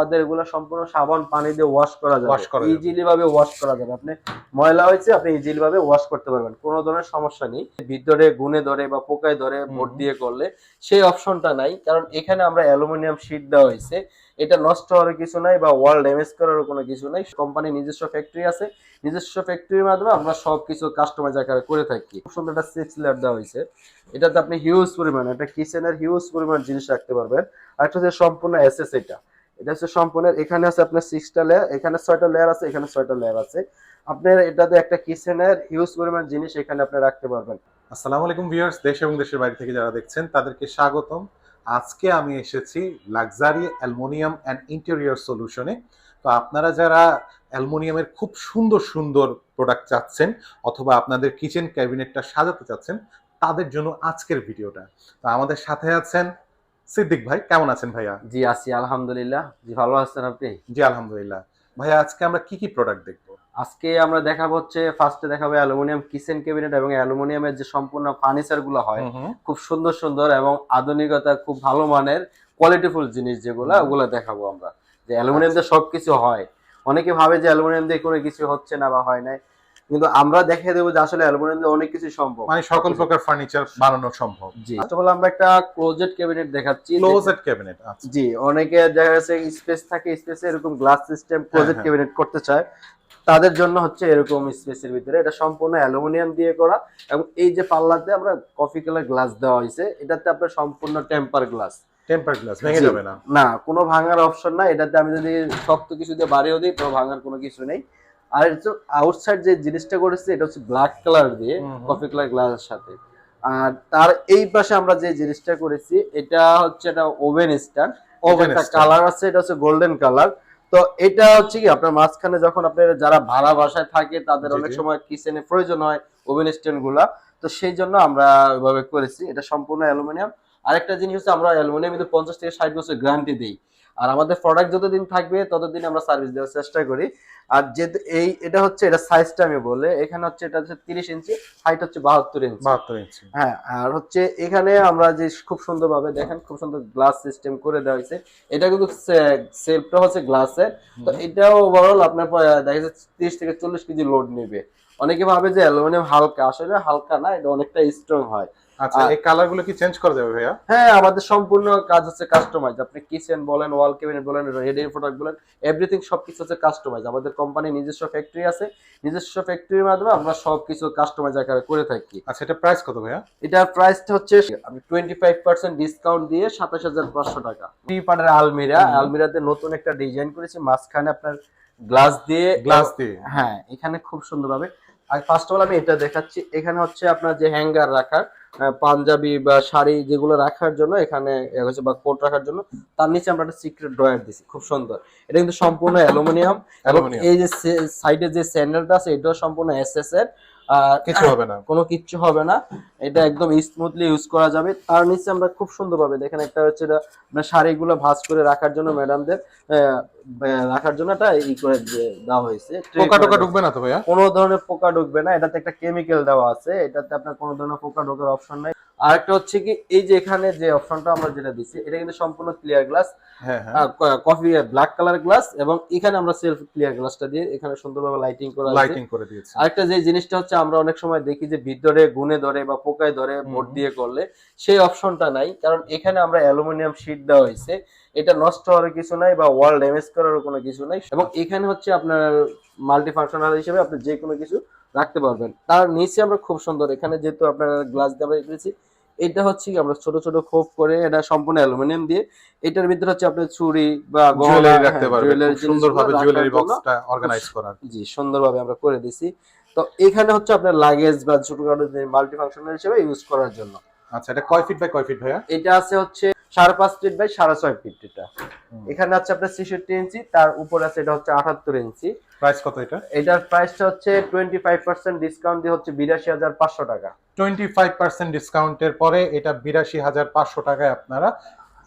আমাদের এগুলো সম্পূর্ণ সাবান পানি দিয়ে ওয়াশ করা যাবে। ইজিলি ভাবে ওয়াশ করা যাবে। আপনি ময়লা হয়েছে আপনি ইজিলি ভাবে ওয়াশ করতে পারবেন। কোনো ধরনের সমস্যা নেই। ভিতরে গুনে ধরে বা পোকায় ধরে হুম। ভোট দিয়ে করলে সেই অপশনটা নাই। কারণ এখানে আমরা অ্যালুমিনিয়াম শীট দেওয়া হয়েছে। এটা নষ্ট হওয়ার কিছু নাই বা ওয়াল ড্যামেজ করার কোনো কিছু নাই। কোম্পানির নিজস্ব ফ্যাক্টরি আছে। নিজস্ব ফ্যাক্টরির মাধ্যমে আমরা সবকিছু কাস্টমাইজ আকারে করে থাকি। খুব সুন্দর একটা সিক্স লেয়ার দেওয়া হয়েছে। এটাতে আপনি হিউজ পরিমাণ একটা কিচেনের হিউজ পরিমাণ জিনিস রাখতে পারবেন। আর একটা হচ্ছে সম্পূর্ণ এসএস এটা এটা হচ্ছে সম্পূর্ণ এখানে আছে আপনার সিক্সটা লেয়ার এখানে ছয়টা লেয়ার আছে, এখানে ছয়টা লেয়ার আছে। আপনার এটাতে একটা কিচেনের হিউজ পরিমাণ জিনিস এখানে আপনি রাখতে পারবেন। আসসালামু আলাইকুম ভিউয়ার্স দেশ এবং দেশের বাইরে থেকে যারা দেখছেন, তাদেরকে স্বাগতম। আজকে আমি এসেছি লাক্সারি অ্যালুমিনিয়াম অ্যান্ড ইন্টেরিয়র সলিউশনে তো আপনারা যারা অ্যালুমিনিয়ামের খুব সুন্দর সুন্দর প্রোডাক্ট চাচ্ছেন, অথবা আপনাদের কিচেন ক্যাবিনেটটা সাজাতে চাচ্ছেন, তাদের জন্য আজকের ভিডিওটা তো আমাদের সাথে আছেন সিদ্দিক ভাই কেমন আছেন ভাইয়া? জি আছি আলহামদুলিল্লাহ। জি ভালো আছেন আপনি? জি আলহামদুলিল্লাহ। ভাইয়া আজকে আমরা কি কি প্রোডাক্ট দেখব? আজকে আমরা দেখাবো হচ্ছে ফার্স্টে দেখাবো অ্যালুমিনিয়াম কিচেন ক্যাবিনেট এবং অ্যালুমিনিয়ামের যে সম্পূর্ণ ফার্নিচারগুলো হয় খুব সুন্দর সুন্দর এবং আধুনিকতা খুব ভালো মানের কোয়ালিটিফুল জিনিস যেগুলো ওগুলো দেখাবো আমরা। যে অ্যালুমিনিয়াম দিয়ে সবকিছু হয়। অনেকে ভাবে যে অ্যালুমিনিয়াম দিয়ে কোনো কিছু হচ্ছে না বা হয় নাই। কিন্তু আমরা দেখিয়ে দেবো যে আসলে অ্যালুমিনিয়াম দিয়ে অনেক কিছু সম্ভব। মানে সকল প্রকার ফার্নিচার বানানো সম্ভব। জি। ফার্স্ট অফ অল আমরা একটা ক্লোজেট ক্যাবিনেট দেখাচ্ছি। ক্লোজেড ক্যাবিনেট আচ্ছা। জি অনেকে দেখা যাচ্ছে স্পেস থাকে স্পেসে এরকম গ্লাস সিস্টেম ক্লোজেট। ক্যাবিনেট করতে চায়। তাদের জন্য হচ্ছে এরকম স্পেসের ভিতরে। এটা সম্পূর্ণ অ্যালুমিনিয়াম দিয়ে করা এবং এই যে পাল্লাতে আমরা কফি কালার গ্লাস দেওয়া হয়েছে এটাতে আপনার সম্পূর্ণ টেম্পার গ্লাস টেম্পার গ্লাস ভেঙে যাবে না। না কোনো ভাঙার অপশন না এটাতে আমি যদি শক্ত কিছু দিয়ে বাড়িয়েও দিই তো ভাঙার কোনো কিছু নেই। আর আউটসাইড যে জিনিসটা করেছি এটা হচ্ছে ব্ল্যাক কালার দিয়ে। কফি কালার গ্লাসের সাথে। আর তার এই পাশে আমরা যে জিনিসটা করেছি এটা হচ্ছে এটা ওভেন স্ট্যান্ড stand। কালার আছে এটা হচ্ছে গোল্ডেন কালার তো এটা হচ্ছে কি আপনার মাঝখানে যখন আপনার যারা ভাড়া বাসায় থাকে তাদের অনেক। সময় কিচেনে প্রয়োজন হয় ওভেন স্ট্যান্ডগুলা তো সেই জন্য আমরা ওইভাবে করেছি। এটা সম্পূর্ণ অ্যালুমিনিয়াম। আরেকটা জিনিস হচ্ছে আমরা অ্যালুমিনিয়াম কিন্তু পঞ্চাশ থেকে ষাট বছর গ্যারান্টি দিই। আর আমাদের প্রোডাক্ট যতদিন থাকবে ততদিন আমরা সার্ভিস দেওয়ার চেষ্টা করি। আর যে এই এটা হচ্ছে এটা সাইজটা আমি বলে এখানে হচ্ছে এটা হচ্ছে তিরিশ ইঞ্চি হাইট হচ্ছে বাহাত্তর ইঞ্চি। বাহাত্তর ইঞ্চি। হ্যাঁ আর হচ্ছে এখানে আমরা যে খুব সুন্দরভাবে দেখেন খুব সুন্দর গ্লাস সিস্টেম করে দেওয়া হয়েছে। এটা কিন্তু সেলফটা হচ্ছে গ্লাসের তো এটাও ওভারঅল আপনার দেখা যাচ্ছে তিরিশ থেকে চল্লিশ কেজি লোড নেবে। অনেকে ভাবে যে অ্যালুমিনিয়াম হালকা আসলে হালকা না এটা অনেকটা স্ট্রং হয়। আচ্ছা এই কালারগুলো কি চেঞ্জ করা যাবে ভাইয়া? হ্যাঁ আমাদের সম্পূর্ণ কাজ হচ্ছে কাস্টমাইজ আপনি কিচেন বলেন ওয়াল ক্যাবিনেট বলেন রেডি প্রোডাক্ট বলেন এভরিথিং সবকিছু হচ্ছে কাস্টমাইজ আমাদের কোম্পানির নিজস্ব ফ্যাক্টরি আছে। নিজস্ব ফ্যাক্টরির মাধ্যমে আমরা সবকিছু কাস্টমাইজ আকারে করে থাকি। আচ্ছা এটা প্রাইস কত ভাইয়া? এটার প্রাইসটা হচ্ছে আমি টোয়েন্টি ফাইভ পার্সেন্ট ডিসকাউন্ট দিয়ে সাতাশ হাজার পাঁচশো টাকা। থ্রি পার্টের আলমিরা। হুম। আলমিরাতে নতুন একটা ডিজাইন করেছি মাঝখানে আপনার গ্লাস দিয়ে। গ্লাস দিয়ে? হ্যাঁ এখানে খুব সুন্দরভাবে। আর ফার্স্ট অফ অল আমি এটা দেখাচ্ছি। এখানে হচ্ছে আপনার যে হ্যাঙ্গার রাখার পাঞ্জাবি বা শাড়ি যেগুলো রাখার জন্য এখানে হচ্ছে বা কোট রাখার জন্য তার নিচে আমরা একটা সিক্রেট ড্রয়ার দিছি খুব সুন্দর। এটা কিন্তু সম্পূর্ণ অ্যালুমিনিয়াম। এবং এই যে সাইডে যে স্যান্ডেলটা আছে এটাও সম্পূর্ণ এস এর। আহ, কিছু হবে না। কোনো কিচ্ছু হবে না। এটা একদম স্মুথলি ইউজ করা যাবে। তার নিচে আমরা খুব সুন্দর ভাবে দেখেন একটা হচ্ছে এটা মানে শাড়িগুলো ভাঁজ করে রাখার জন্য ম্যাডামদের রাখার জন্য এটা ই করে দেওয়া হয়েছে। পোকা টোকা ঢুকবে না তো ভাইয়া? কোনো ধরনের পোকা ঢুকবে না। এটাতে একটা কেমিক্যাল দেওয়া আছে। এটাতে আপনার কোনো ধরনের পোকা ঢোকার অপশন নাই। আর একটা হচ্ছে কি এই যে এখানে যে অপশনটা আমরা যেটা দিচ্ছি এটা কিন্তু সম্পূর্ণ clear glass coffee black colour glass এবং এখানে আমরা সেলফ ক্লিয়ার গ্লাসটা দিয়ে এখানে সুন্দরভাবে লাইটিং করা লাইটিং করে দিয়েছে। আরেকটা যে জিনিসটা হচ্ছে আমরা অনেক সময় দেখি যে ভিতরে গুনে ধরে বা পোকায় ধরে। ভোট দিয়ে করলে সেই অপশনটা নাই কারণ এখানে আমরা অ্যালুমিনিয়াম শীট দেওয়া হয়েছে। এটা নষ্ট হওয়ার কিছু নাই বা ওয়াল ড্যামেজ করার কোনো কিছু নাই এবং এখানে হচ্ছে আপনার মাল্টি ফাংশনাল হিসেবে আপনি যে কোনো কিছু রাখতে পারবেন। তার নিচে আমরা খুব সুন্দর এখানে যেহেতু আপনার গ্লাস আমরা রেখেছি এটা হচ্ছে কি আমরা ছোট ছোট খোপ করে এটা সম্পূর্ণ অ্যালুমিনিয়াম দিয়ে এটার ভিতরে হচ্ছে আপনার চুড়ি বা গহনা, জুয়েলারি রাখতে পারবেন জুয়েলারি সুন্দরভাবে জুয়েলারি বক্সটা অর্গানাইজ করার। জি সুন্দরভাবে আমরা করে দিছি। তো এখানে হচ্ছে আপনার লাগেজ বা ছোটখাটো মাল্টি ফাংশনাল হিসেবে ইউজ করার জন্য। আচ্ছা এটা কয় ফিট বাই কয় ফিট ভাইয়া? এটা আছে হচ্ছে সাড়ে পাঁচ ফিট বাই সাড়ে ছয় ফিট এটা। এখানে আছে আপনার ছেষট্টি ইঞ্চি তার উপরে আছে এটা হচ্ছে আটাত্তর ইঞ্চি। প্রাইস কত এটা? এটার প্রাইসটা হচ্ছে টোয়েন্টি ফাইভ পার্সেন্ট ডিসকাউন্ট দিয়ে হচ্ছে বিরাশি হাজার পাঁচশো টাকা। টোয়েন্টি ফাইভ পার্সেন্ট ডিসকাউন্টের পরে এটা বিরাশি হাজার পাঁচশো টাকায় আপনারা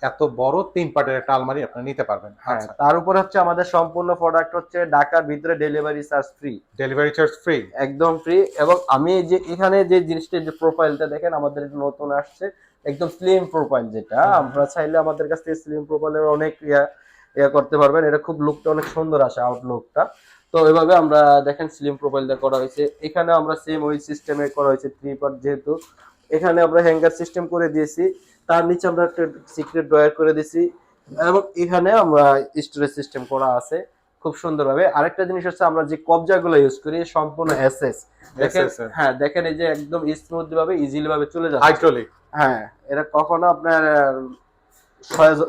এত বড় তিন পার্টের একটা আলমারি আপনারা নিতে পারবেন। হ্যাঁ আচ্ছা। তার উপর হচ্ছে আমাদের সম্পূর্ণ প্রোডাক্ট হচ্ছে ঢাকার ভিতরে delivery charge free delivery charge free একদম ফ্রি এবং আমি যে এখানে যে জিনিসটা যে প্রোফাইলটা দেখেন আমাদের এটা নতুন আসছে। একদম স্লিম প্রোফাইল যেটা আমরা চাইলে আমাদের কাছ থেকে স্লিম প্রোফাইলের অনেক ইয়া ইয়ে করতে পারবেন। এটা খুব লুকটা অনেক সুন্দর আসে আউটলুকটা তো এভাবে আমরা দেখেন স্লিম প্রোফাইল দিয়ে করা হয়েছে। এখানে আমরা সেম ওই সিস্টেমে করা হয়েছে থ্রি পার্ট যেহেতু। এখানে আমরা হ্যাঙ্গার সিস্টেম করে দিয়েছি। তার নিচে আমরা একটা সিক্রেট ড্রয়ার করে দিয়েছি। এবং এখানে আমরা স্টোরেজ সিস্টেম করা আছে খুব সুন্দরভাবে। আরেকটা জিনিস হচ্ছে আমরা যে কবজাগুলো ইউজ করি সম্পূর্ণ এসএস দেখেন হ্যাঁ দেখেন এই যে একদম স্মুথ ভাবে ইজিলি ভাবে চলে যাচ্ছে। হাইড্রোলিক হ্যাঁ এটা কখনো আপনার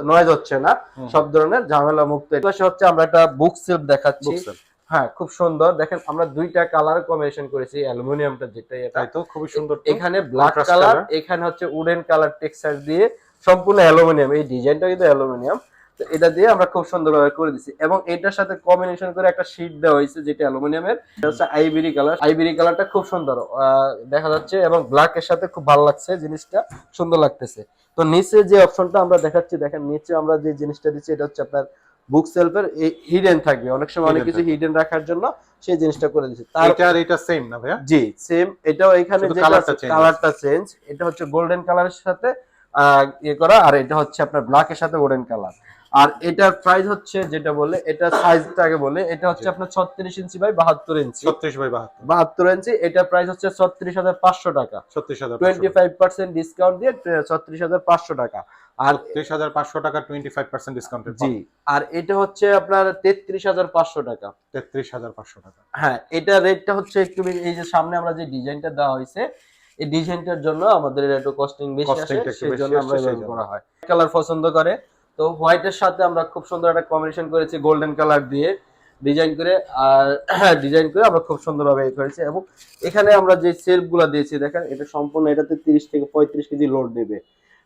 নয়েজ হচ্ছে না। সব ধরনের ঝামেলা মুক্ত হচ্ছে আমরা একটা বুক সেলফ দেখাচ্ছি। হ্যাঁ খুব সুন্দর। দেখেন আমরা দুইটা কালার কম্বিনেশন করেছি অ্যালুমিনিয়ামটা যেটা এটা। তো খুবই সুন্দর এখানে ব্ল্যাক কালার এখানে হচ্ছে উডেন কালার টেক্সচার দিয়ে সম্পূর্ণ অ্যালুমিনিয়াম এই ডিজাইনটা কিন্তু অ্যালুমিনিয়াম তো এটা দিয়ে আমরা খুব সুন্দরভাবে করে দিছি। এবং এটার সাথে কম্বিনেশন করে একটা শীট দেওয়া হয়েছে যেটা অ্যালুমিনিয়ামের। এটা হচ্ছে আইবিরি কালার আইবিরি কালারটা খুব সুন্দর দেখা যাচ্ছে এবং ব্ল্যাক এর সাথে খুব ভালো লাগছে জিনিসটা সুন্দর লাগতেছে। তো নিচে যে অপশনটা আমরা দেখাচ্ছি দেখেন নিচে আমরা যে জিনিসটা দিচ্ছি এটা হচ্ছে আপনার বুক সেলফের হিডেন থাকবে। অনেক সময় অনেক কিছু হিডেন রাখার জন্য সেই জিনিসটা করে দিচ্ছি। তার এটা আর এটা সেম না ভাইয়া? জি সেম এটাও এখানে change কালারটা চেঞ্জ এটা হচ্ছে গোল্ডেন কালারের সাথে আহ, ইয়ে করা। আর এটা হচ্ছে আপনার ব্ল্যাক এর সাথে ওরেন কালার আর এটার প্রাইস হচ্ছে যেটা বলে এটা সাইজটা আগে বলে এটা হচ্ছে আপনার ছত্রিশ ইঞ্চি বাই বাহাত্তর ইঞ্চি। ছত্রিশ বাই বাহাত্তর। বাহাত্তর ইঞ্চি এটার প্রাইস হচ্ছে ছত্রিশ হাজার পাঁচশো টাকা। ছত্রিশ হাজার টোয়েন্টি ফাইভ পার্সেন্ট ডিসকাউন্ট দিয়ে ছত্রিশ হাজার পাঁচশো টাকা। আর ছত্রিশ হাজার পাঁচশো টাকা টোয়েন্টি ফাইভ পার্সেন্ট ডিসকাউন্টের জি আর এটা হচ্ছে আপনার তেত্রিশ হাজার পাঁচশো টাকা। তেত্রিশ হাজার পাঁচশো টাকা। হ্যাঁ এটা রেটটা হচ্ছে একটু এই যে সামনে আমরা যে ডিজাইনটা দেওয়া হয়েছে এই ডিজাইনটার জন্য আমাদের এটা একটু কস্টিং বেশি আসে Costing টা একটু সেই জন্য আমরা জন্য। করা হয়। কালার পছন্দ করে তো হোয়াইটের সাথে আমরা খুব সুন্দর একটা কম্বিনেশন করেছি গোল্ডেন কালার দিয়ে ডিজাইন করে আর ডিজাইন করে আমরা খুব সুন্দরভাবে এ করেছি। এবং এখানে আমরা যে সেলফগুলা দিয়েছি দেখেন এটা সম্পূর্ণ এটাতে তিরিশ থেকে পঁয়ত্রিশ কেজি লোড নেবে।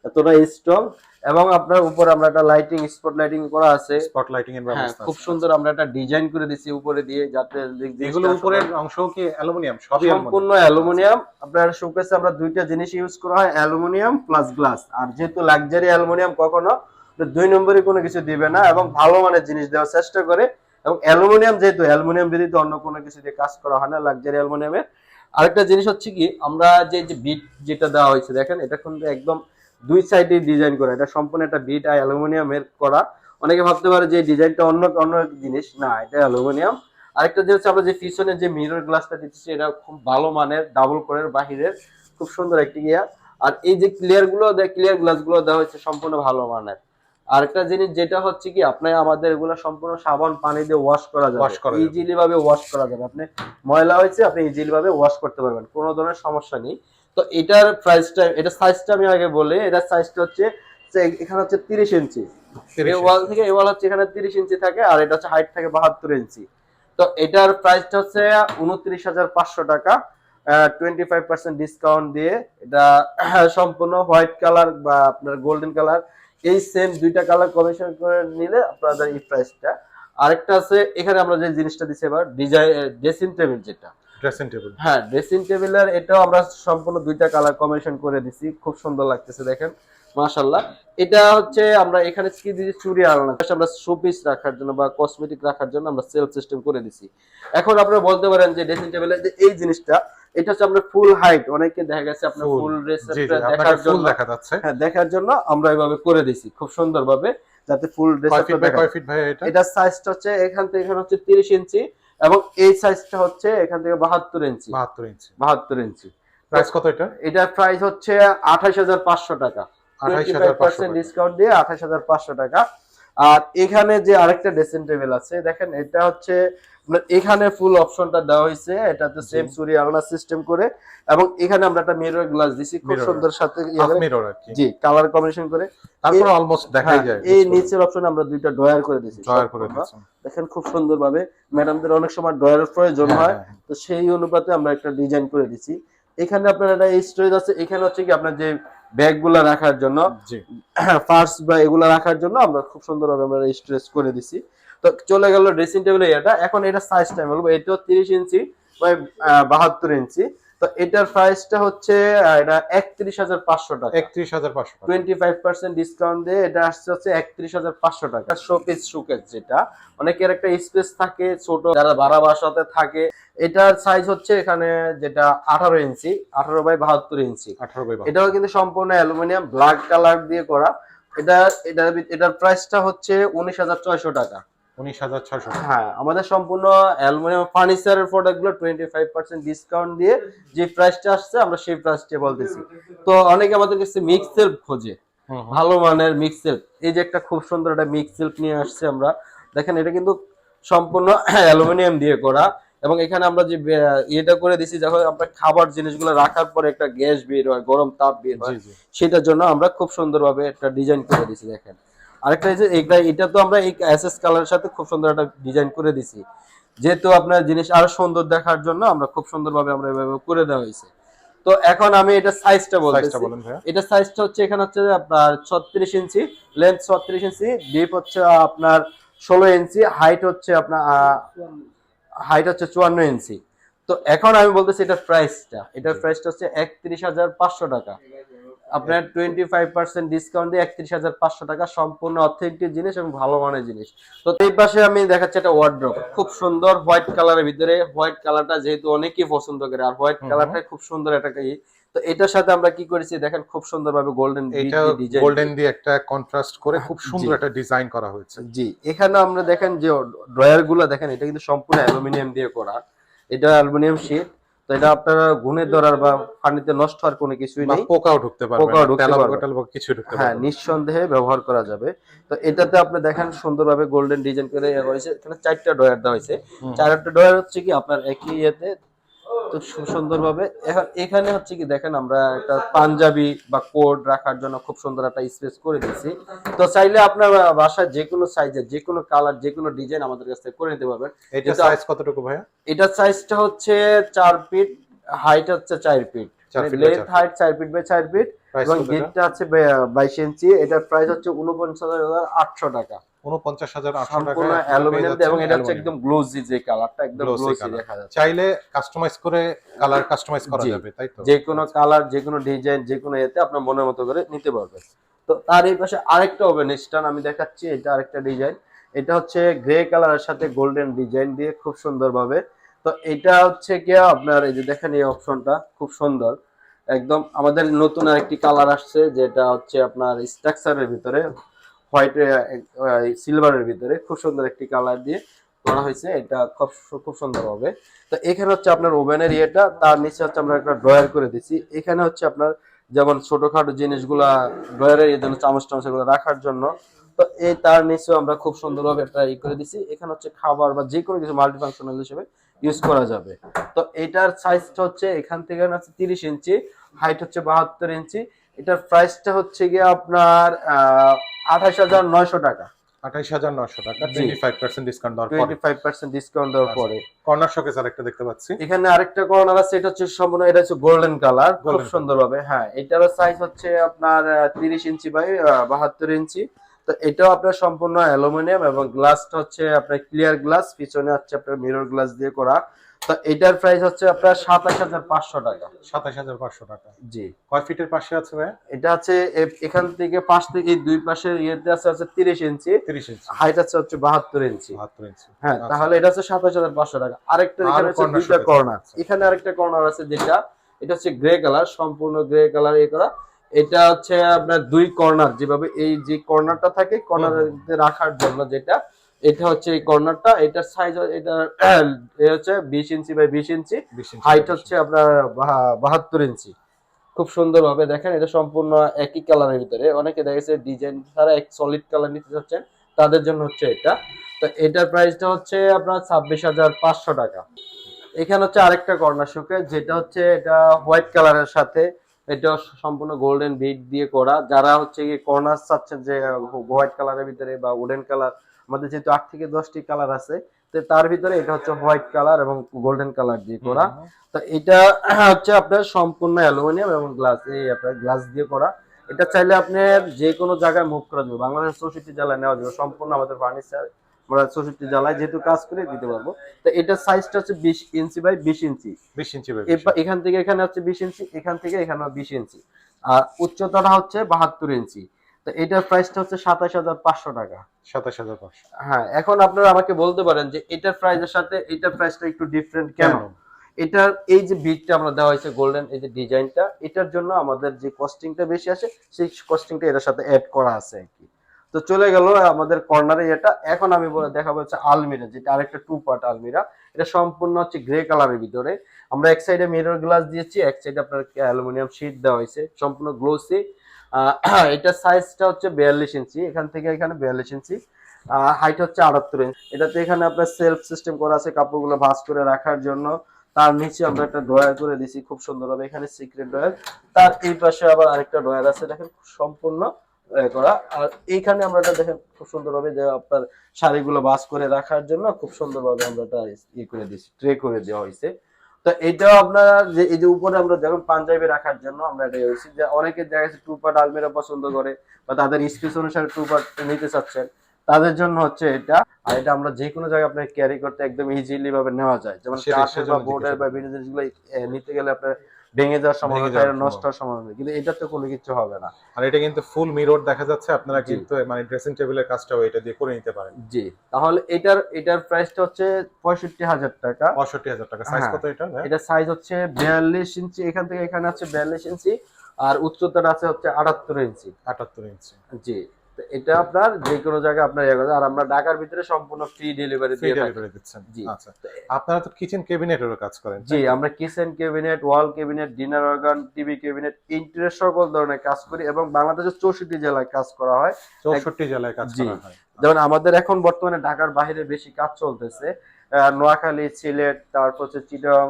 এতটা স্ট্রং এবং আপনার উপরে আমরা একটা লাইটিং স্পট লাইটিং করা আছে। স্পট লাইটিং এর হ্যাঁ ব্যবস্থা খুব সুন্দর আমরা একটা ডিজাইন করে দিছি উপরে দিয়ে যাতে এগুলো উপরের অংশ কি অ্যালুমিনিয়াম? সবই সম্পূর্ণ অ্যালুমিনিয়াম। আপনার শোকেসে আমরা দুইটা জিনিস ইউজ করা হয় অ্যালুমিনিয়াম প্লাস গ্লাস আর যেহেতু লাক্সারি অ্যালুমিনিয়াম কখনো দুই নম্বরে কোনো কিছু দিবে না এবং ভালো মানের জিনিস দেওয়ার চেষ্টা করে এবং অ্যালুমিনিয়াম যেহেতু, অ্যালুমিনিয়াম ব্যতীত অন্য কোনো কিছু দিয়ে কাজ করা হয় না লাক্সারি অ্যালুমিনিয়ামের। আরেকটা জিনিস হচ্ছে কি, আমরা যে যে বিট যেটা দেওয়া হয়েছে, দেখেন, এটা কিন্তু একদম দুই সাইডে ডিজাইন করা, এটা সম্পূর্ণ একটা বিট আর অ্যালুমিনিয়ামের করা। অনেকে ভাবতে পারে যে ডিজাইনটা অন্য অন্য জিনিস, না, এটা অ্যালুমিনিয়াম। আরেকটা হচ্ছে আমরা যে পিছনে যে মিরর গ্লাসটা দিচ্ছি এটা খুব ভালো মানের ডাবল কোরের বাহিরের, খুব সুন্দর একটি ইয়া আর এই যে ক্লিয়ারগুলো ক্লিয়ার গ্লাসগুলো দেওয়া হয়েছে, সম্পূর্ণ ভালো মানের। আরেকটা জিনিস যেটা হচ্ছে কি আপনি আমাদের এগুলো সম্পূর্ণ সাবান পানি দিয়ে ওয়াশ করা যাবে। ইজিলি ভাবে ওয়াশ করা যাবে। আপনি ময়লা হয়েছে আপনি ইজিলি ভাবে ওয়াশ করতে পারবেন কোনো ধরনের সমস্যা নেই। তো এটার প্রাইসটা এটা সাইজটা আমি আগে বলি এটার সাইজটা হচ্ছে এখানে হচ্ছে তিরিশ ইঞ্চি। এই ওয়াল থেকে এই ওয়াল হচ্ছে এখানে তিরিশ ইঞ্চি থাকে আর এটা হচ্ছে হাইট থাকে বাহাত্তর ইঞ্চি। তো এটার প্রাইসটা হচ্ছে উনত্রিশ হাজার পাঁচশো টাকা। টোয়েন্টি ফাইভ পার্সেন্ট ডিসকাউন্ট দিয়ে এটা সম্পূর্ণ হোয়াইট কালার বা আপনার গোল্ডেন কালার এই সেম দুইটা কালার কমিশন করে নিলে আপনাদের এই প্রাইসটা আরেকটা আছে এখানে আমরা যে জিনিসটা দিছি এবার ডিজাইন ড্রেসিং টেবিল যেটা। ড্রেসিং টেবিল হ্যাঁ ড্রেসিং টেবিলের এটাও আমরা সম্পূর্ণ দুইটা কালার কমিশন করে দিছি। খুব সুন্দর লাগতেছে দেখেন। মাশাল্লাহ এটা হচ্ছে আমরা এখানে কি দিয়েছি চুরি আলাদা আমরা শোপিস রাখার জন্য বা কসমেটিক রাখার জন্য আমরা সেলফ সিস্টেম করে দিছি। এখন আপনারা বলতে পারেন যে ড্রেসিং টেবিলের যে এই জিনিসটা এটা হচ্ছে আমরা ফুল হাইট। অনেকে দেখা গেছে আপনার ফুল। ড্রেস দেখার জন্য দেখা যাচ্ছে। হ্যাঁ দেখার জন্য আমরা এভাবে করে দিছি খুব সুন্দরভাবে যাতে ফুল ড্রেস এটা? এটা সাইজটা হচ্ছে এখান থেকে এখানে হচ্ছে তিরিশ ইঞ্চি এবং এই সাইজটা হচ্ছে এখান থেকে বাহাত্তর ইঞ্চি। বাহাত্তর ইঞ্চি। বাহাত্তর ইঞ্চি। প্রাইস কত এটা? এটার প্রাইস হচ্ছে আঠাশ হাজার পাঁচশো টাকা। ডিসকাউন্ট দিয়ে আঠাশ হাজার পাঁচশো টাকা। আর এখানে যে আরেকটা ড্রেসিং টেবিল আছে দেখেন এটা হচ্ছে এখানে ফুল অপশনটা দেওয়া হয়েছে। এটাতে সেম সুরি আলনা সিস্টেম করে এবং এখানে আমরা একটা মিরর গ্লাস দিছি খুব সুন্দর সাথে ইয়ে মিরর জি কালার কম্বিনেশন করে। তারপর অলমোস্ট দেখাই হ্যাঁ, যায় এই নিচের অপশনে আমরা দুইটা ড্রয়ার করে দিয়েছি জয়ার করে। দেখেন খুব সুন্দর ভাবে ম্যাডামদের অনেক সময় ড্রয়ারের প্রয়োজন হ্যাঁ, হয়। হ্যাঁ, তো সেই অনুপাতে আমরা একটা ডিজাইন করে দিছি। এখানে আপনার একটা স্টোরেজ আছে। এখানে হচ্ছে কি আপনার যে ব্যাগগুলা রাখার জন্য। জি। ফার্স বা এগুলা রাখার জন্য আমরা খুব সুন্দরভাবে আমরা স্টোরেজ করে দিছি। তো চলে গেল ড্রেসিং টেবিল এটা। এখন এটা সাইজটা আমি বলব। এটাও তিরিশ ইঞ্চি বা বাহাত্তর ইঞ্চি। তো এটার প্রাইসটা হচ্ছে এটা একত্রিশ হাজার পাঁচশো টাকা। একত্রিশ হাজার পাঁচশো টাকা। টোয়েন্টি ফাইভ পার্সেন্ট ডিসকাউন্ট দিয়ে এটা আসছে হচ্ছে একত্রিশ হাজার পাঁচশো টাকা। শোপিস শুকেস যেটা। অনেকের একটা স্পেস থাকে ছোট যারা ভাড়া বাসাতে থাকে। এটার সাইজ হচ্ছে এখানে যেটা আঠারো ইঞ্চি আঠারো বাই বাহাত্তর ইঞ্চি। আঠারো বাই এটাও কিন্তু সম্পূর্ণ অ্যালুমিনিয়াম ব্ল্যাক কালার দিয়ে করা। এটা এটা এটার প্রাইসটা হচ্ছে উনিশ হাজার ছয়শো টাকা। উনিশ হাজার ছয়শো হ্যাঁ আমাদের সম্পূর্ণ অ্যালুমিনিয়াম ফার্নিচারের টোয়েন্টি ফাইভ পার্সেন্ট ডিসকাউন্ট দিয়ে যে প্রাইসটা আসছে আমরা সেই প্রাইসটা বলতেছি। তো অনেকে আমাদের কাছে মিক্স সেলফ খোঁজে। ভালো মানের মিক্স সেলফ এই যে একটা খুব সুন্দর একটা মিক্স সেলফ নিয়ে আসছে আমরা। দেখেন এটা কিন্তু সম্পূর্ণ অ্যালুমিনিয়াম দিয়ে করা। এবং এখানে আমরা যে ইয়েটা করে দিছি যখন আমরা খাবার জিনিসগুলো রাখার পরে একটা গ্যাস বের হয় গরম তাপ বের হয় সেটার জন্য আমরা খুব সুন্দরভাবে একটা ডিজাইন করে দিছি দেখেন। আরেকটা যে এটা এটা তো আমরা এই এসএস কালারের সাথে খুব সুন্দর একটা ডিজাইন করে দিছি। যেহেতু আপনার জিনিস আরও সুন্দর দেখার জন্য আমরা খুব সুন্দরভাবে আমরা এভাবে করে দেওয়া হয়েছে। তো এখন আমি এটা সাইজটা বলতেছি। সাইজটা বলেন ভাইয়া। এটা সাইজটা হচ্ছে এখানে হচ্ছে আপনার ছত্রিশ ইঞ্চি লেন্থ ছত্রিশ ইঞ্চি ডিপ হচ্ছে আপনার ষোলো ইঞ্চি হাইট হচ্ছে আপনার হাইট হচ্ছে চুয়ান্ন ইঞ্চি। তো এখন আমি বলতেছি এটার প্রাইসটা এটার প্রাইসটা হচ্ছে একত্রিশ হাজার পাঁচশো টাকা। আপনার টোয়েন্টি ফাইভ পার্সেন্ট ডিসকাউন্ট দিয়ে একত্রিশ হাজার পাঁচশো টাকা সম্পূর্ণ অথেন্টিক জিনিস এবং ভালো মানের জিনিস। তো এই পাশে আমি দেখাচ্ছি একটা ওয়ার্ড্রপ খুব সুন্দর হোয়াইট কালারের ভিতরে হোয়াইট কালারটা যেহেতু অনেকেই পছন্দ করে আর হোয়াইট। কালারটা খুব সুন্দর একটা। তো এটার সাথে আমরা কি করেছি? দেখেন খুব সুন্দরভাবে গোল্ডেন এটা গোল্ডেন দিয়ে একটা কন্ট্রাস্ট করে খুব সুন্দর একটা ডিজাইন করা হয়েছে। জি এখানে আমরা দেখেন যে ড্রয়ারগুলো দেখেন এটা কিন্তু সম্পূর্ণ অ্যালুমিনিয়াম দিয়ে করা। এটা অ্যালুমিনিয়াম শীট তো এটা আপনারা গুনে ধরার বা পানিতে নষ্ট হওয়ার কোনো কিছুই নেই। পোকাও ঢুকতে পারবে পোকাও ঢুকতে পারবে। কিছু ঢুকতে হ্যাঁ পারবে না। নিঃসন্দেহে ব্যবহার করা যাবে। তো এটাতে আপনি দেখেন সুন্দরভাবে গোল্ডেন ডিজাইন করে হয়েছে এখানে চারটা ড্রয়ার দেওয়া হয়েছে। চারটা ড্রয়ার হচ্ছে কি? আপনার একই ইয়েতে তো সুন্দরভাবে এখন এখানে হচ্ছে কি দেখেন আমরা একটা পাঞ্জাবি বা কোট রাখার জন্য খুব সুন্দর একটা স্পেস করে দিয়েছি। তো চাইলে আপনার বাসায় যে কোনো সাইজের যে কোনো কালার যে কোনো ডিজাইন আমাদের কাছ থেকে করে নিতে পারবেন। এটা সাইজ কতটুকু ভাইয়া? এটার সাইজটা হচ্ছে চার ফিট হাইট হচ্ছে চার ফিট লেন্থ হাইট চার ফিট বাই চার ফিট এবং গেটটা আছে বাইশ ইঞ্চি এটার প্রাইস হচ্ছে উনপঞ্চাশ হাজার আটশো টাকা। উনপঞ্চাশ হাজার আটশো টাকা এবং এটা হচ্ছে একদম গ্লোজি যে কালারটা একদম গ্লোজি দেখা যাচ্ছে। চাইলে কাস্টমাইজ করে কালার কাস্টমাইজ করা যাবে তাই তো? যে কোনো কালার যে কোনো ডিজাইন যে কোনো এতে আপনার মনের মতো করে নিতে পারবেন। তো তার এই পাশে আরেকটা ওভেন স্ট্যান্ড আমি দেখাচ্ছি এটা আরেকটা ডিজাইন এটা হচ্ছে গ্রে কালারের সাথে গোল্ডেন ডিজাইন দিয়ে খুব সুন্দরভাবে। তো এটা হচ্ছে কি আপনার এই যে দেখেন এই অপশনটা খুব সুন্দর। একদম আমাদের নতুন আরেকটি কালার আসছে যেটা হচ্ছে আপনার স্ট্রাকচারের ভিতরে। হোয়াইট সিলভারের ভিতরে। খুব সুন্দর একটি কালার দিয়ে করা হয়েছে। এটা খুব খুব সুন্দর হবে। তো এখানে হচ্ছে আপনার ওভেনের ইয়েটা, তার নিচে হচ্ছে আমরা একটা ড্রয়ার করে দিছি। এখানে হচ্ছে আপনার যেমন ছোটখাটো জিনিসগুলা ড্রয়ারের জন্য চামচ টামচ এগুলো রাখার জন্য। তো এই তার নিচেও আমরা খুব সুন্দরভাবে একটা ই করে দিছি। এখানে হচ্ছে খাবার বা যে কোনো কিছু মাল্টিফাংশনাল হিসেবে ইউজ করা যাবে। তো এটার সাইজটা হচ্ছে এখান থেকে আছে তিরিশ ইঞ্চি হাইট হচ্ছে বাহাত্তর ইঞ্চি। এটার প্রাইসটা হচ্ছে গিয়ে আপনার আঠাশ হাজার নয়শো টাকা। আঠাইশ হাজার নশো টাকা টোয়েন্টি ফাইভ পার্সেন্ট ডিসকাউন্ট দেওয়ার টোয়েন্টি ফাইভ পার্সেন্ট ডিসকাউন্ট দেওয়ার আচ্ছা। পরে। কর্নার শোকেস আরেকটা দেখতে পাচ্ছি। এখানে আরেকটা কর্নার আছে এটা হচ্ছে সম্পূর্ণ এটা হচ্ছে গোল্ডেন কালার খুব হ্যাঁ সাইজ হচ্ছে আপনার তিরিশ ইঞ্চি বাই বাহাত্তর ইঞ্চি। তো এটাও আপনার সম্পূর্ণ অ্যালুমিনিয়াম এবং গ্লাসটা হচ্ছে আপনার ক্লিয়ার গ্লাস পিছনে হচ্ছে আপনার মিরর গ্লাস দিয়ে করা। তো এটার প্রাইস হচ্ছে আপনার সাতাশ হাজার পাঁচশো টাকা। সাতাশ হাজার পাঁচশো টাকা। জি। কয় ফিটের পাশে আছে ভাই এটা আছে এখান থেকে পাশ থেকে দুই পাশের ইয়েতে আছে হচ্ছে তিরিশ ইঞ্চি। তিরিশ ইঞ্চি। হাইট আছে হচ্ছে বাহাত্তর ইঞ্চি। বাহাত্তর ইঞ্চি। হ্যাঁ আচ্ছা। তাহলে এটা হচ্ছে সাতাশ হাজার পাঁচশো টাকা। আরেকটা এখানে corner দুইটা কর্নার এখানে আরেকটা কর্নার আছে যেটা এটা হচ্ছে গ্রে কালার সম্পূর্ণ গ্রে কালার এ করা। এটা হচ্ছে আপনার দুই কর্নার যেভাবে এই যে কর্নারটা থাকে কর্নারে রাখার জন্য যেটা এটা হচ্ছে এই কর্নারটা এটার সাইজ এটা এ হচ্ছে বিশ ইঞ্চি বাই বিশ ইঞ্চি হাইট হচ্ছে আপনার বাহা- বাহাত্তর ইঞ্চি। খুব সুন্দর ভাবে দেখেন এটা সম্পূর্ণ একই কালারের ভিতরে। অনেকে দেখেছে ডিজাইন ছাড়া এক সলিড কালার নিতে চাচ্ছেন তাদের জন্য হচ্ছে এটা। তো এটার প্রাইসটা হচ্ছে আপনার ছাব্বিশ হাজার পাঁচশো টাকা। এখানে হচ্ছে আরেকটা কর্নার শোকে যেটা হচ্ছে এটা হোয়াইট কালারের সাথে এটা সম্পূর্ণ গোল্ডেন বিট দিয়ে করা। যারা হচ্ছে কর্নার চাচ্ছেন যে হোয়াইট কালারের ভিতরে বা উডেন কালার আমাদের যেহেতু আট থেকে দশটি কালার আছে তো তার ভিতরে এটা হচ্ছে হোয়াইট কালার এবং গোল্ডেন কালার দিয়ে করা। তো এটা হচ্ছে আপনার সম্পূর্ণ অ্যালুমিনিয়াম এবং গ্লাস এই আপনার গ্লাস দিয়ে করা। এটা চাইলে আপনার যে কোনো জায়গায় মুভ করা যাবে। বাংলাদেশ চৌষট্টি জেলায় নেওয়া যাবে। সম্পূর্ণ আমাদের ফার্নিচার আমরা চৌষট্টি জেলায় যেহেতু কাজ করে দিতে পারব। তো এটার সাইজটা হচ্ছে বিশ ইঞ্চি বাই বিশ ইঞ্চি। বিশ ইঞ্চি এখান থেকে এখানে হচ্ছে বিশ ইঞ্চি এখান থেকে এখানে বিশ ইঞ্চি। আর উচ্চতাটা হচ্ছে বাহাত্তর ইঞ্চি। তো এটার প্রাইসটা হচ্ছে সাতাশ হাজার পাঁচশো টাকা। সাতাশ হাজার পাঁচশো। হ্যাঁ এখন আপনারা আমাকে বলতে পারেন যে এটার প্রাইসের সাথে এটার প্রাইসটা একটু ডিফারেন্ট কেন? এটার এই যে বিটটা আমরা দেওয়া হয়েছে গোল্ডেন এই যে ডিজাইনটা এটার জন্য আমাদের যে কস্টিংটা বেশি আসে সেই কস্টিংটা এটার সাথে অ্যাড করা আছে আর কি। তো চলে গেল আমাদের কর্নারে এটা। এখন আমি বলে দেখাবো হচ্ছে আলমিরা যেটা আরেকটা টু পার্ট আলমিরা। এটা সম্পূর্ণ হচ্ছে গ্রে কালারের ভিতরে। আমরা এক সাইডে মিরর গ্লাস দিয়েছি এক সাইডে আপনার অ্যালুমিনিয়াম শীট দেওয়া হয়েছে। সম্পূর্ণ গ্লোসি এটা সাইজটা হচ্ছে বিয়াল্লিশ ইঞ্চি, এখান থেকে এখানে বিয়াল্লিশ ইঞ্চি। হাইট হচ্ছে আটাত্তর ইঞ্চি। এটাতে এখানে আপনার সেলফ সিস্টেম করা আছে কাপড়গুলো ভাঁজ করে রাখার জন্য। তার নিচে আমরা একটা ড্রয়ার করে দিছি, খুব সুন্দরভাবে এখানে সিক্রেট ড্রয়ার তার এই পাশে আবার আরেকটা ড্রয়ার আছে, দেখেন সম্পূর্ণ করা। আর এইখানে আমরা এটা দেখেন খুব সুন্দরভাবে যে আপনার শাড়িগুলো বাস করে রাখার জন্য খুব সুন্দরভাবে আমরা এটা ই করে দিছি ট্রে করে দেওয়া হয়েছে। তো এটাও আপনারা যে এই যে উপরে আমরা যেমন পাঞ্জাবি রাখার জন্য আমরা এটা হয়েছি যে অনেকে দেখা যাচ্ছে টু পার্ট আলমিরা পছন্দ করে বা তাদের স্পেস অনুসারে টু পার্ট নিতে চাচ্ছেন তাদের জন্য হচ্ছে এটা আর এটা আমরা যে কোনো জায়গায় আপনাকে ক্যারি করতে একদম ইজিলি ভাবে নেওয়া যায় যেমন কাঠের বা বোর্ডের বা। বিভিন্ন জিনিসগুলো নিতে গেলে আপনার ভেঙে যাওয়ার সম্ভাবনা নষ্ট হওয়ার সম্ভাবনা। কিন্তু এটাতে কোনো কিছু হবে না। আর এটা কিন্তু ফুল মিরর দেখা যাচ্ছে আপনারা। কিন্তু মানে ড্রেসিং টেবিলের কাজটাও এটা দিয়ে করে নিতে পারেন। জি। তাহলে এটার এটার প্রাইসটা হচ্ছে পঁয়ষট্টি হাজার টাকা। পঁয়ষট্টি হাজার টাকা সাইজ হ্যাঁ। কত এটা এটা সাইজ হচ্ছে বিয়াল্লিশ ইঞ্চি এখান থেকে এখানে আছে বিয়াল্লিশ ইঞ্চি। আর উচ্চতাটা আছে হচ্ছে আটাত্তর ইঞ্চি। আটাত্তর ইঞ্চি। জি। এটা আপনার যে কোনো জায়গায় আপনার ইয়ে করে। আর আমরা ঢাকার ভিতরে সম্পূর্ণ ফ্রি ডেলিভারি দিয়ে থাকি। ডেলিভারি দিচ্ছেন। জি। আচ্ছা। আপনারা তো কিচেন ক্যাবিনেটেরও কাজ করেন জি আমরা kitchen cabinet wall cabinet dinner organ TV cabinet interior সকল ধরনের কাজ করি এবং বাংলাদেশের চৌষট্টি জেলায় কাজ করা হয়। চৌষট্টি জেলায় কাজ করা হয়। যেমন আমাদের এখন বর্তমানে ঢাকার বাইরে বেশি কাজ চলতেছে। নোয়াখালী সিলেট তারপর হচ্ছে চিটং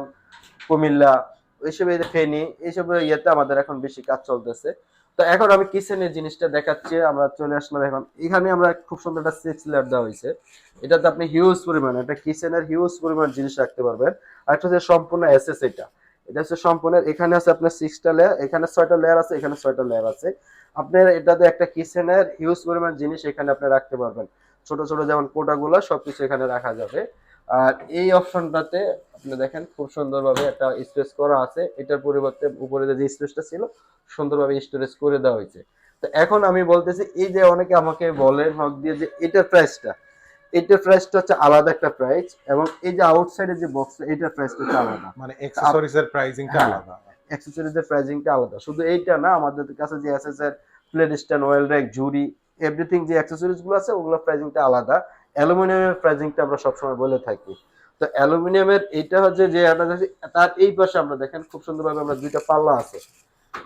কুমিল্লা এইসব ফেনী এইসব ইয়েতে আমাদের এখন বেশি কাজ চলতেছে। তো এখন আমি কিচেনের জিনিসটা দেখাচ্ছি, আমরা চলে আসলাম এখন। এখানে আমরা খুব সুন্দর একটা সিক্স লেয়ার দেওয়া হয়েছে। এটাতে আপনি হিউজ পরিমাণ, একটা কিচেনের হিউজ পরিমাণ জিনিস রাখতে পারবেন। আর একটা হচ্ছে সম্পূর্ণ এসএস এটা। এটা হচ্ছে সম্পূর্ণ, এখানে আছে আপনার সিক্সটা লেয়ার এখানে ছয়টা লেয়ার আছে, এখানে ছয়টা লেয়ার আছে। আপনার এটাতে একটা কিচেনের হিউজ পরিমাণ জিনিস এখানে আপনি রাখতে পারবেন। ছোট ছোট যেমন কোটাগুলো, সবকিছু এখানে রাখা যাবে। আর এই অপশনটাতে আপনি দেখেন খুব সুন্দরভাবে একটা স্পেস করা আছে। এটার পরিবর্তে উপরে যে স্পেসটা ছিল সুন্দরভাবে স্টোরেজ করে দেওয়া হয়েছে। তো এখন আমি বলতেছি এই যে অনেকে আমাকে বলেন হক দিয়ে যে এটার প্রাইসটা এটার প্রাইসটা হচ্ছে আলাদা একটা প্রাইস এবং এই যে আউটসাইডের যে বক্স এটার প্রাইসটা হচ্ছে আলাদা। মানে অ্যাকসেসরিজ এর প্রাইসিংটা। আলাদা। অ্যাক্সেসরিজের প্রাইসিংটা আলাদা। শুধু এইটা না আমাদের কাছে যে এসএস এর প্লেট স্ট্যান্ড ওয়েল র্যাক জুরি এভরিথিং যে অ্যাক্সেসরিজগুলো আছে ওগুলো প্রাইসিংটা আলাদা। অ্যালুমিনিয়ামের প্রাইসিংটা আমরা সবসময় বলে থাকি। তো অ্যালুমিনিয়ামের এটা হচ্ছে যে হচ্ছে তার এই পাশে আমরা দেখেন খুব সুন্দরভাবে আমরা দুইটা পাল্লা আছে।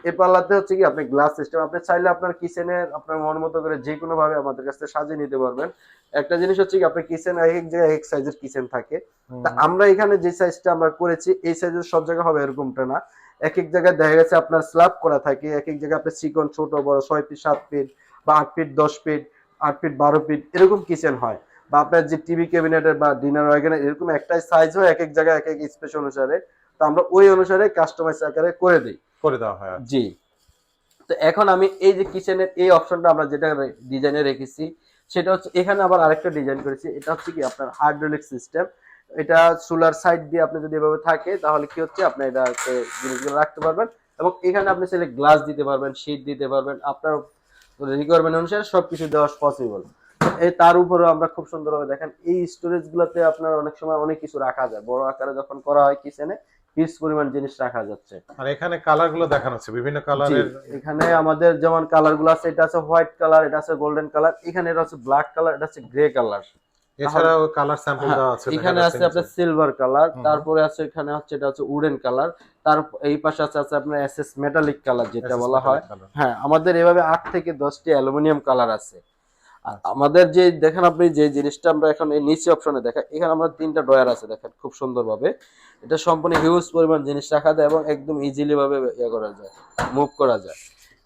এই পাল্লাতে হচ্ছে কি আপনি গ্লাস সিস্টেম আপনি চাইলে আপনার কিচেনের আপনার মন মতো করে যে কোনো ভাবে আমাদের কাছে সাজিয়ে নিতে পারবেন। একটা জিনিস হচ্ছে কি আপনার কিচেন এক এক জায়গায় এক সাইজের কিচেন থাকে। তা আমরা এখানে যে সাইজটা আমরা করেছি এই সাইজের সব জায়গায় হবে এরকমটা না। এক এক জায়গায় দেখা গেছে আপনার স্ল্যাব করা থাকে এক এক জায়গায় আপনার চিকন ছোট বড় ছয় ফিট সাত ফিট বা আট ফিট দশ ফিট আট ফিট বারো ফিট এরকম কিচেন হয়। বা আপনার যে টিভি ক্যাবিনেটের বা ডিনার ওয়াগনের এরকম একটাই সাইজ হয় এক এক জায়গায় এক এক স্পেস অনুসারে। তো আমরা ওই অনুসারে কাস্টমাইজ আকারে করে দিই। করে দেওয়া হয়। জি। তো এখন আমি এই যে কিচেনের এই অপশনটা আমরা যেটা ডিজাইনে রেখেছি সেটা হচ্ছে এখানে আবার আরেকটা ডিজাইন করেছি। এটা হচ্ছে কি আপনার হাইড্রোলিক সিস্টেম এটা সোলার সাইড দিয়ে আপনি যদি এভাবে থাকে তাহলে কি হচ্ছে? আপনি এটা জিনিসগুলো রাখতে পারবেন এবং এখানে আপনি চাইলে গ্লাস দিতে পারবেন শীট দিতে পারবেন। আপনার রিকোয়ারমেন্ট অনুসারে সবকিছু দেওয়া পসিবল তার উপরেও আমরা খুব সুন্দরভাবে দেখেন এই স্টোরেজ গুলোতে আপনার অনেক সময় অনেক কিছু রাখা যায়। বড় আকারে যখন করা হয় কিচেনে হিউজ পরিমাণ জিনিস রাখা যাচ্ছে। আর এখানে কালারগুলো দেখানো হচ্ছে বিভিন্ন কালারের এখানে আমাদের যেমন কালারগুলো আছে এটা আছে হোয়াইট কালার এটা আছে গোল্ডেন কালার এখানে এটা আছে ব্ল্যাক কালার এটা আছে গ্রে কালার এছাড়াও কালার স্যাম্পল দেওয়া আছে এখানে আছে আপনার সিলভার কালার তারপরে আছে এখানে হচ্ছে এটা হচ্ছে উডেন কালার তার এই পাশে আছে আছে আপনার এসএস মেটালিক কালার যেটা বলা হয়। হ্যাঁ আমাদের এভাবে আট থেকে দশটি অ্যালুমিনিয়াম কালার আছে। আর আমাদের যে দেখেন আপনি যে জিনিসটা আমরা এখন এই নিচে অপশনে দেখেন এখানে আমরা তিনটা ড্রয়ার আছে দেখেন খুব সুন্দরভাবে। এটা সম্পূর্ণ হিউজ পরিমাণ জিনিস রাখা যায় এবং একদম ইজিলি ভাবে ইয়ে করা যায় মুভ করা যায়।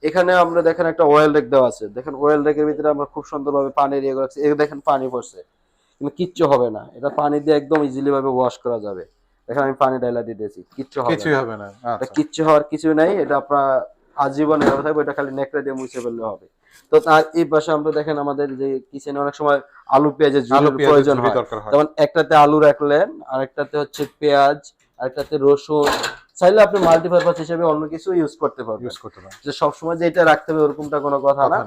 এখানে আমরা দেখেন একটা অয়েল রেক দেওয়া আছে দেখেন অয়েল রেকের ভিতরে আমরা খুব সুন্দরভাবে পানির ইয়ে করা দেখেন পানি পড়ছে কিন্তু কিচ্ছু হবে না। এটা পানি দিয়ে একদম ইজিলি ভাবে ওয়াশ করা যাবে। দেখেন আমি পানি ডাইলা দিতেছি কিচ্ছু হবে কিছুই হবে না এটা আচ্ছা কিচ্ছু হওয়ার কিছু নাই এটা আপনার আজীবন এভাবে থাকবে এটা খালি নেকড়ে দিয়ে মুছে ফেললে হবে। তো তার এই পাশে আমরা দেখেন আমাদের যে কিচেনে অনেক সময় আলু পেঁয়াজের আলু প্রয়োজন হয়। যেমন একটাতে আলু রাখলেন আরেকটাতে হচ্ছে পেঁয়াজ আরেকটাতে রসুন। চাইলে আপনি মাল্টিপারপাস হিসেবে অন্য কিছু ইউজ করতে পারবেন। ইউজ করতে পারেন যে সবসময় যে এটা রাখতে হবে ওরকমটা কোনো কথা না।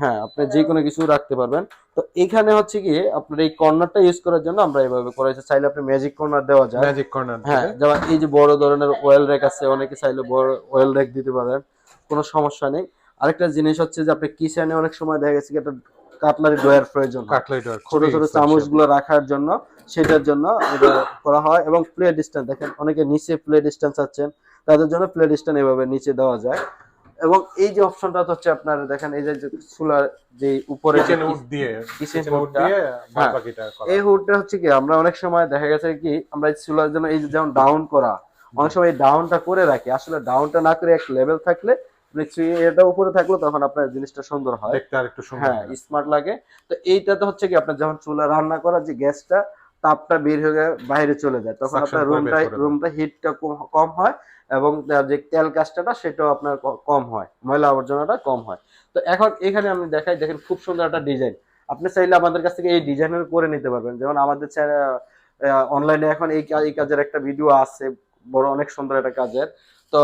হ্যাঁ আপনি যে কোনো কিছু রাখতে পারবেন। তো এখানে হচ্ছে কি আপনার এই কর্নারটা ইউজ করার জন্য আমরা এভাবে করেছি চাইলে আপনি ম্যাজিক কর্নার দেওয়া যায়। ম্যাজিক কর্নার হ্যাঁ যেমন এই যে বড় ধরনের ওয়েল র্যাক আছে অনেকে চাইলে বড় ওয়েল র্যাক দিতে পারেন। কোনো সমস্যা নেই। আরেকটা জিনিস হচ্ছে যে আপনি কিচেনে অনেক সময় দেখা গেছে একটা কাটলারি ড্রয়ার প্রয়োজন হয়। কাটলেট ছোট ছোট চামচগুলো রাখার জন্য সেটার জন্য এটা করা হয় এবং প্লেট স্ট্যান্ড দেখেন অনেকে নিচে প্লেট স্ট্যান্ড চাচ্ছেন তাদের জন্য প্লেট স্ট্যান্ড এভাবে নিচে দেওয়া যায় এবং এই যে অপশনটা হচ্ছে আপনার দেখেন এই যে চুলার যে উপরে কিচেন উড দিয়ে কিচেন উড দিয়ে হ্যাঁ। বাকিটা এই হুডটা হচ্ছে কি আমরা অনেক সময় দেখা গেছে কি আমরা এই চুলার জন্য এই যে যেমন ডাউন করা অনেক সময় ডাউনটা করে রাখি আসলে ডাউনটা না করে এক লেভেল থাকলে এটা উপরে থাকলে তখন আপনার জিনিসটা সুন্দর হয়। দেখতে আর একটু সুন্দর হ্যাঁ। স্মার্ট লাগে। তো এইটাতে হচ্ছে কি আপনার যখন চুলা রান্না করা যে গ্যাসটা তাপটা বের হয়ে বাইরে চলে যায়। তখন আপনার রুমটা রুমটা হিটটা কম হয় এবং যে তেল কাজটা সেটাও আপনার কম হয়। ময়লা আবর্জনাটা কম হয়। তো এখন এখানে আমি দেখাই দেখেন খুব সুন্দর একটা ডিজাইন। আপনি চাইলে আমাদের কাছ থেকে এই ডিজাইনের করে নিতে পারবেন। যেমন আমাদের অনলাইনে এখন এই কাজের একটা ভিডিও আছে বড় অনেক সুন্দর একটা কাজের। তো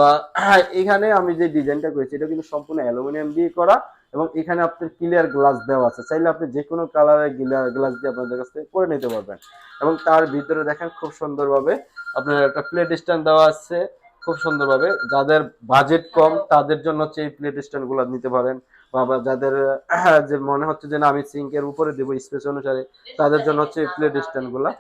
এখানে আমি যে ডিজাইনটা করেছি, এটা কিন্তু সম্পূর্ণ অ্যালুমিনিয়াম দিয়ে করা এবং এখানে আপনার ক্লিয়ার গ্লাস দেওয়া আছে। চাইলে আপনি যে কোনো কালারের গ্লাস দিয়ে আপনাদের কাছ থেকে করে নিতে পারবেন। এবং তার ভিতরে দেখেন খুব সুন্দরভাবে আপনার একটা প্লেট স্ট্যান্ড দেওয়া আছে। খুব সুন্দরভাবে যাদের বাজেট কম, তাদের জন্য হচ্ছে এই প্লেট স্ট্যান্ডগুলো নিতে পারেন। বা যাদের যে মনে হচ্ছে যে না, আমি সিঙ্কের উপরে দেবো স্পেস অনুসারে, তাদের জন্য হচ্ছে এই প্লেট স্ট্যান্ডগুলা।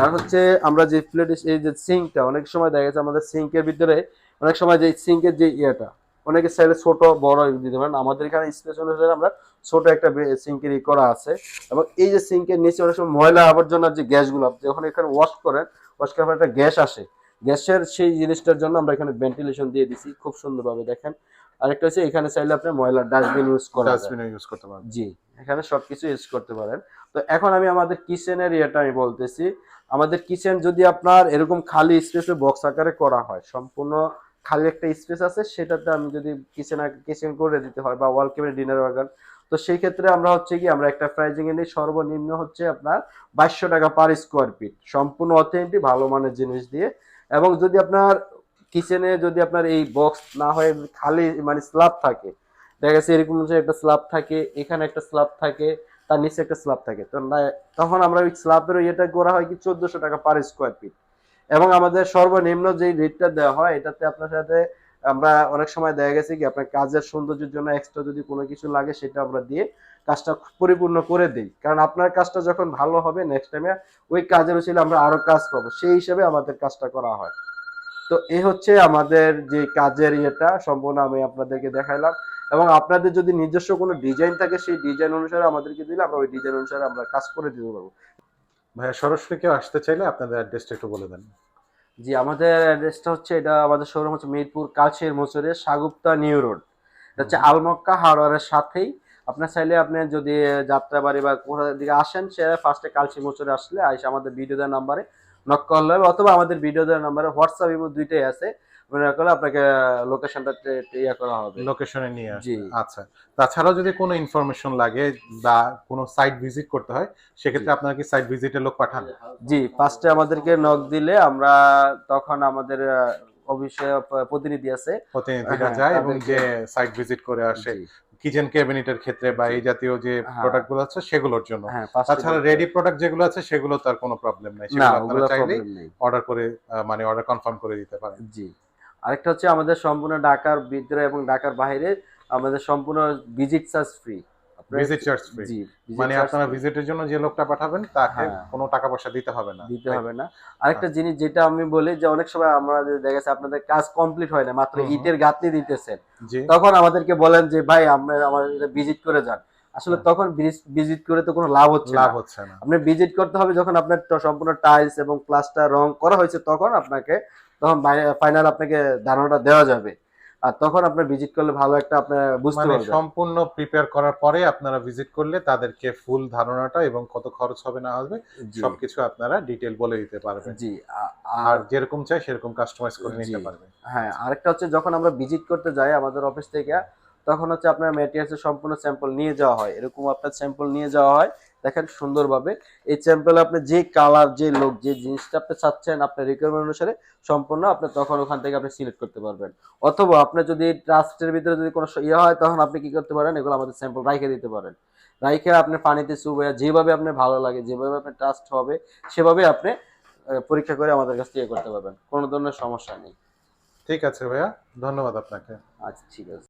আর হচ্ছে আমরা যে প্লেট এই যে সিঙ্কটা অনেক সময় দেখা গেছে আমাদের সিঙ্কের ভিতরে অনেক সময় যে সিঙ্কের যে ইয়েটা অনেকে চাইলে ছোট বড় দিতে পারেন। আমাদের এখানে স্পেস অনুসারে আমরা ছোট একটা সিঙ্কের ই করা আছে। এবং এই যে সিঙ্কের নিচে অনেক সময় ময়লা আবর্জনার যে গ্যাসগুলো যখন এখানে ওয়াশ করেন ওয়াশ করার পর একটা গ্যাস আসে। গ্যাসের সেই জিনিসটার জন্য আমরা এখানে ভেন্টিলেশন দিয়ে দিছি খুব সুন্দরভাবে দেখেন। আরেকটা হচ্ছে এখানে চাইলে আপনি ময়লার ডাস্টবিন ইউজ করা যায়। ডাস্টবিনে ইউজ করতে পারেন। জি এখানে সবকিছু ইউজ করতে পারেন। তো এখন আমি আমাদের কিচেনের ইয়েটা আমি বলতেছি। আমাদের কিচেন যদি আপনার এরকম খালি স্পেসে বক্স আকারে করা হয় সম্পূর্ণ খালি একটা স্পেস আছে, সেটাতে আমি যদি কিচেন কিচেন করে দিতে হয় বা ওয়াল ডিনার বাগান তো সেই ক্ষেত্রে আমরা হচ্ছে কি, আমরা একটা প্রাইজিং এ নিই, সর্বনিম্ন হচ্ছে আপনার বাইশশো টাকা পার স্কোয়ার ফিট সম্পূর্ণ অথেন্টিক ভালো মানের জিনিস দিয়ে। এবং যদি আপনার কিচেনে যদি আপনার এই বক্স না হয়ে, খালি মানে স্ল্যাব থাকে, দেখা গেছে এরকম যে একটা স্ল্যাব থাকে, এখানে একটা স্ল্যাব থাকে, তার নিচে একটা স্ল্যাব থাকে, তো তখন আমরা ওই স্ল্যাবের ইয়েটা করা হয় কি, চোদ্দশো টাকা পার স্কোয়ার ফিট এবং আমাদের সর্বনিম্ন যে রেটটা দেওয়া হয়, এটাতে আপনার সাথে আমরা অনেক সময় দেখা গেছে কি, আপনার কাজের সৌন্দর্যের জন্য এক্সট্রা যদি কোনো কিছু লাগে, সেটা আমরা দিয়ে কাজটা পরিপূর্ণ করে দিই। কারণ আপনার কাজটা যখন ভালো হবে নেক্সট টাইমে ওই কাজের ছিল আমরা আরও কাজ পাবো। সেই হিসাবে আমাদের কাজটা করা হয়। তো এই হচ্ছে আমাদের যে কাজের ইয়েটা, সম্পূর্ণ আমি আপনাদেরকে দেখাইলাম। এবং আপনাদের যদি নিজস্ব কোনো ডিজাইন থাকে, সেই ডিজাইন অনুসারে আমাদেরকে দিলে আমরা ওই ডিজাইন অনুসারে আমরা কাজ করে দিতে পারব। ভাইয়া সরাসরি কেউ আসতে চাইলে আপনাদের অ্যাড্রেসটা একটু বলে দেন। জি আমাদের অ্যাড্রেসটা হচ্ছে এটা আমাদের শোরুম হচ্ছে মিরপুর কাছের মোচরে সাগুপ্তা নিউ রোড। এটা হচ্ছে আলমক্কা হার্ডওয়ারের সাথেই। আপনার চাইলে আপনি যদি যাত্রাবাড়ি বা কোথা দিকে আসেন সে ফার্স্টে কালচি মোচরে আসলে আইসে আমাদের ভিডিও দেওয়ার নাম্বারে নক করলে হবে অথবা আমাদের ভিডিও দেওয়ার নাম্বারে হোয়াটসঅ্যাপ এবং দুইটাই আছে। মনে করলে আপনাকে লোকেশনটা ইয়ে করা হবে। লোকেশনে নিয়ে জি। আচ্ছা। তাছাড়াও যদি কোনো ইনফরমেশন লাগে বা কোনো সাইট ভিজিট করতে হয় সেক্ষেত্রে আপনারা কি সাইট ভিজিটের লোক পাঠান জি ফার্স্টে আমাদেরকে নক দিলে আমরা তখন আমাদের অফিসে প্রতিনিধি আছে। প্রতিনিধিরা হ্যাঁ, যায় এবং যে সাইট ভিজিট করে আসে কিচেন ক্যাবিনেটের ক্ষেত্রে বা এই জাতীয় যে হ্যাঁ। প্রোডাক্টগুলো আছে সেগুলোর জন্য। হ্যাঁ তাছাড়া রেডি প্রোডাক্ট যেগুলো আছে সেগুলো তার কোনো প্রবলেম নাই। সেগুলো আপনারা অর্ডার করে মানে অর্ডার কনফার্ম করে দিতে পারেন। জি। আরেকটা হচ্ছে আমাদের সম্পূর্ণ ঢাকার ভিতরে এবং ঢাকার বাইরে আমাদের সম্পূর্ণ visit charge free visit charge free জি মানে আপনারা ভিজিটের জন্য যে লোকটা পাঠাবেন তাকে হ্যাঁ। কোনো টাকা পয়সা দিতে হবে না। দিতে হবে না। আরেকটা জিনিস যেটা আমি বলি যে অনেক সময় আমরা দেখা গেছে আপনাদের কাজ কমপ্লিট হয় না মাত্র। ইটের গাঁথনি দিতেছেন। তখন আমাদেরকে বলেন যে ভাই আমরা আমাদের ভিজিট করে যান। আসলে হ্যাঁ। তখন ভিজিট করে তো কোনো লাভ হচ্ছে লাভ হচ্ছে না। আপনি ভিজিট করতে হবে যখন আপনার সম্পূর্ণ টাইলস এবং প্লাস্টার রং করা হয়েছে তখন আপনাকে তখন ফাইনাল আপনাকে ধারণাটা দেওয়া যাবে। আর তখন আপনার ভিজিট করলে ভালো একটা আপনার বুঝতে মানে পারবেন। সম্পূর্ণ প্রিপেয়ার করার পরে আপনারা ভিজিট করলে তাদেরকে ফুল ধারণাটা এবং কত খরচ হবে না হবে সবকিছু আপনারা ডিটেল বলে দিতে পারবেন। জি আর যেরকম চাই সেরকম কাস্টমাইজ করে নিতে। পারবেন। হ্যাঁ আরেকটা হচ্ছে যখন আমরা ভিজিট করতে যাই আমাদের অফিস থেকে তখন হচ্ছে আপনার ম্যাটেরিয়ালসের সম্পূর্ণ স্যাম্পল নিয়ে যাওয়া হয়। এরকম আপনার স্যাম্পল নিয়ে যাওয়া হয় দেখেন সুন্দরভাবে। এই স্যাম্পল আপনি যে কালার যে লোক যে জিনিসটা আপনি চাচ্ছেন আপনার রিকোয়ারমেন্ট অনুসারে সম্পূর্ণ আপনি তখন ওখান থেকে আপনি সিলেক্ট করতে পারবেন। অথবা আপনার যদি ট্রাস্টের ভিতরে যদি কোনো ইয়ে হয় তখন আপনি কি করতে পারেন? এগুলো আমাদের স্যাম্পল রাইখে দিতে পারেন। রাইখে আপনি পানিতে চুবে যেভাবে আপনার ভালো লাগে যেভাবে আপনার ট্রাস্ট হবে সেভাবে আপনি পরীক্ষা করে আমাদের কাছ থেকে করতে পারবেন। কোনো ধরনের সমস্যা নেই। ঠিক আছে ভাইয়া ধন্যবাদ আপনাকে। আচ্ছা ঠিক আছে।